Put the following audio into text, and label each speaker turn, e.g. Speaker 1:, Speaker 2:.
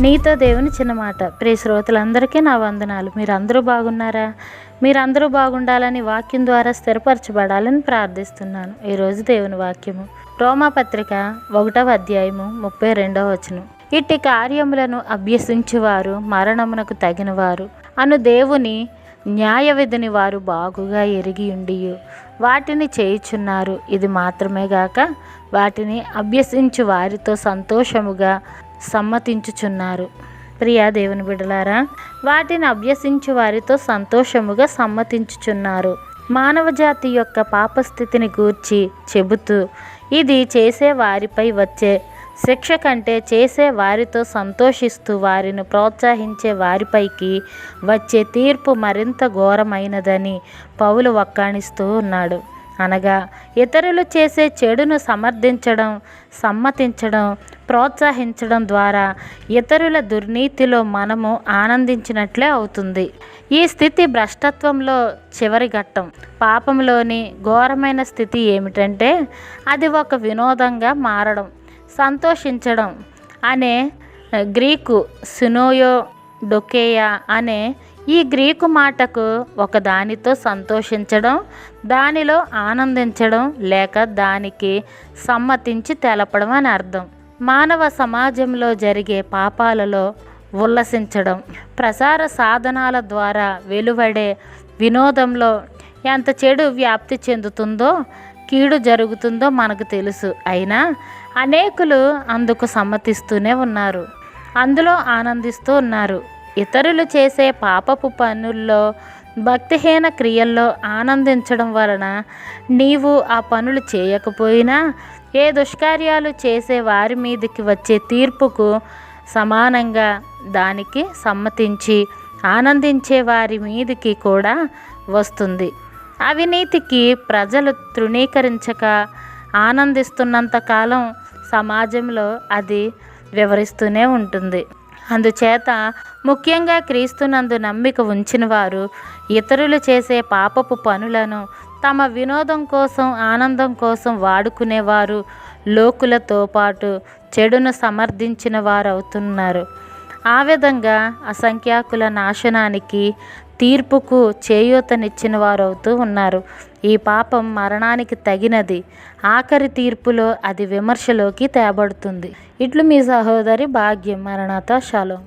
Speaker 1: నీతో దేవుని చిన్న మాట. ప్రియ శ్రోతలందరికీ నా వందనాలు. మీరందరూ బాగున్నారా? మీరందరూ బాగుండాలని వాక్యం ద్వారా స్థిరపరచబడాలని ప్రార్థిస్తున్నాను. ఈరోజు దేవుని వాక్యము. రోమాపత్రిక ఒకటవ అధ్యాయము ముప్పై రెండవ వచనం. ఇట్టి కార్యములను అభ్యసించేవారు మరణమునకు తగినవారు. అను దేవుని న్యాయ విధిని వారు బాగుగా ఎరిగి ఉండి వాటిని చేయుచున్నారు. ఇది మాత్రమే గాక వాటిని అభ్యసించు వారితో సంతోషముగా సమ్మతించుచున్నారు. ప్రియా దేవుని బిడలారా వాటిని అభ్యసించు వారితో సంతోషముగా సమ్మతించుచున్నారు. మానవ జాతి యొక్క పాపస్థితిని గూర్చి చెబుతూ ఇది చేసే వారిపై వచ్చే శిక్ష కంటే చేసే వారితో సంతోషిస్తూ వారిని ప్రోత్సహించే వారిపైకి వచ్చే తీర్పు మరింత ఘోరమైనదని పౌలు వక్కాణిస్తూ ఉన్నాడు. అనగా ఇతరులు చేసే చెడును సమర్థించడం సమ్మతించడం ప్రోత్సహించడం ద్వారా ఇతరుల దుర్నీతిలో మనము ఆనందించినట్లే అవుతుంది. ఈ స్థితి భ్రష్టత్వంలో చివరి ఘట్టం. పాపంలోని ఘోరమైన స్థితి ఏమిటంటే అది ఒక వినోదంగా మారడం సంతోషించడం అనే గ్రీకు సినోయో డొకేయా అనే ఈ గ్రీకు మాటకు ఒకదానితో సంతోషించడం దానిలో ఆనందించడం లేక దానికి సమ్మతించి తెలపడం అని అర్థం. మానవ సమాజంలో జరిగే పాపాలలో ఉల్లసించడం ప్రసార సాధనాల ద్వారా వెలువడే వినోదంలో ఎంత చెడు వ్యాప్తి చెందుతుందో కీడు జరుగుతుందో మనకు తెలుసు. అయినా అనేకులు అందుకు సమ్మతిస్తూనే ఉన్నారు. అందులో ఆనందిస్తూ ఉన్నారు. ఇతరులు చేసే పాపపు పనుల్లో భక్తిహీన క్రియల్లో ఆనందించడం వలన నీవు ఆ పనులు చేయకపోయినా ఏ దుష్కార్యాలు చేసే వారి మీదకి వచ్చే తీర్పుకు సమానంగా దానికి సమ్మతించి ఆనందించే వారి మీదకి కూడా వస్తుంది. అవినీతికి ప్రజలు తృణీకరించక ఆనందిస్తున్నంత కాలం సమాజంలో అది వివరిస్తూనే ఉంటుంది. అందుచేత ముఖ్యంగా క్రీస్తునందు నమ్మిక ఉంచిన వారు ఇతరులు చేసే పాపపు పనులను తమ వినోదం కోసం ఆనందం కోసం వాడుకునేవారు లోకులతో పాటు చెడును సమర్థించిన వారు అవుతున్నారు ఆ విధంగా అసంఖ్యాకుల నాశనానికి తీర్పుకు చేయూతనిచ్చిన వారు అవుతూ ఉన్నారు. ఈ పాపం మరణానికి తగినది. ఆఖరి తీర్పులో అది విమర్శలోకి తేబడుతుంది. ఇట్లు మీ సహోదరి భాగ్యం. మరణాత శాలం